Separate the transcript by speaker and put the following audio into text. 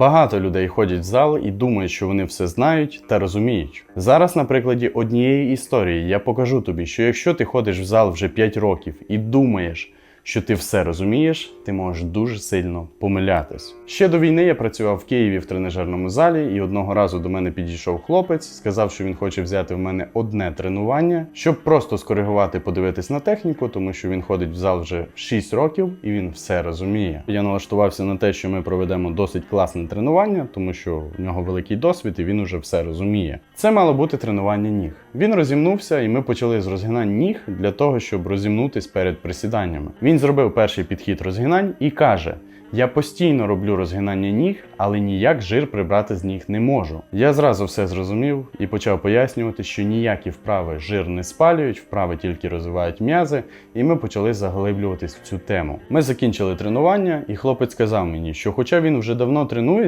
Speaker 1: Багато людей ходять в зал і думають, що вони все знають та розуміють. Зараз, на прикладі однієї історії, я покажу тобі, що якщо ти ходиш в зал вже 5 років і думаєш, що ти все розумієш, ти можеш дуже сильно помилятись. Ще до війни я працював в Києві в тренажерному залі, і одного разу до мене підійшов хлопець, сказав, що він хоче взяти в мене одне тренування, щоб просто скоригувати, подивитись на техніку, тому що він ходить в зал вже 6 років і він все розуміє. Я налаштувався на те, що ми проведемо досить класне тренування, тому що в нього великий досвід і він уже все розуміє. Це мало бути тренування ніг. Він розімнувся, і ми почали з розгинань ніг для того, щоб розімнутись перед присіданнями. Він зробив перший підхід розгинань і каже: Я постійно роблю розгинання ніг, але ніяк жир прибрати з ніг не можу. Я зразу все зрозумів і почав пояснювати, що ніякі вправи жир не спалюють, вправи тільки розвивають м'язи, і ми почали заглиблюватись в цю тему. Ми закінчили тренування, і хлопець сказав мені, що хоча він вже давно тренується,